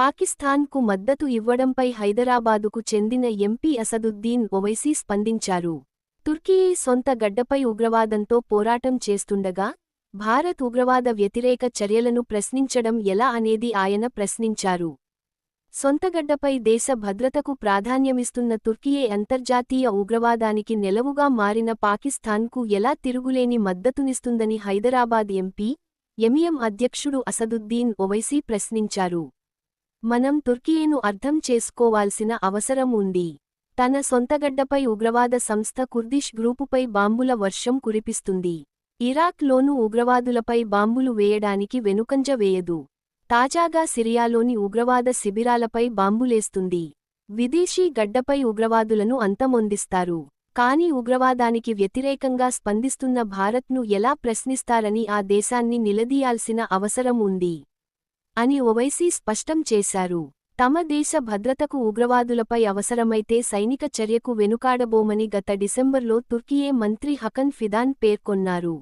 పాకిస్తాన్కు మద్దతు ఇవ్వడంపై హైదరాబాదుకు చెందిన ఎంపీ అసదుద్దీన్ ఒవైసీ స్పందించారు. తుర్కీయే సొంత గడ్డపై ఉగ్రవాదంతో పోరాటం చేస్తుండగా భారత్ ఉగ్రవాద వ్యతిరేక చర్యలను ప్రశ్నించడం ఎలా అనేది ఆయన ప్రశ్నించారు. సొంతగడ్డపై దేశ భద్రతకు ప్రాధాన్యమిస్తున్న తుర్కీయే అంతర్జాతీయ ఉగ్రవాదానికి నెలవుగా మారిన పాకిస్తాన్కు ఎలా తిరుగులేని మద్దతునిస్తుందని హైదరాబాద్ ఎంపీ ఎంఈఎం అధ్యక్షుడు అసదుద్దీన్ ఒవైసీ ప్రశ్నించారు. మనం తుర్కియేను అర్థం చేసుకోవాల్సిన అవసరం ఉంది. తన సొంతగడ్డపై ఉగ్రవాద సంస్థ కుర్దిష్ గ్రూపుపై బాంబుల వర్షం కురిపిస్తుంది. ఇరాక్లోనూ ఉగ్రవాదులపై బాంబులు వేయడానికి వెనుకంజ వేయదు. తాజాగా సిరియాలోని ఉగ్రవాద శిబిరాలపై బాంబులేస్తుంది. విదేశీ గడ్డపై ఉగ్రవాదులను అంతమొందిస్తారు. కాని ఉగ్రవాదానికి వ్యతిరేకంగా స్పందిస్తున్న భారత్ను ఎలా ప్రశ్నిస్తారని ఆ దేశాన్ని నిలదీయాల్సిన అవసరం ఉంది. అని ఒవైసీ స్పష్టం చేశారు. తమ దేశ భద్రతకు ఉగ్రవాదులపై అవసరమైతే సైనిక చర్యకు వెనుకాడబోమని గత డిసెంబర్లో తుర్కియే మంత్రి హకన్ ఫిదాన్ పేర్కొన్నారు.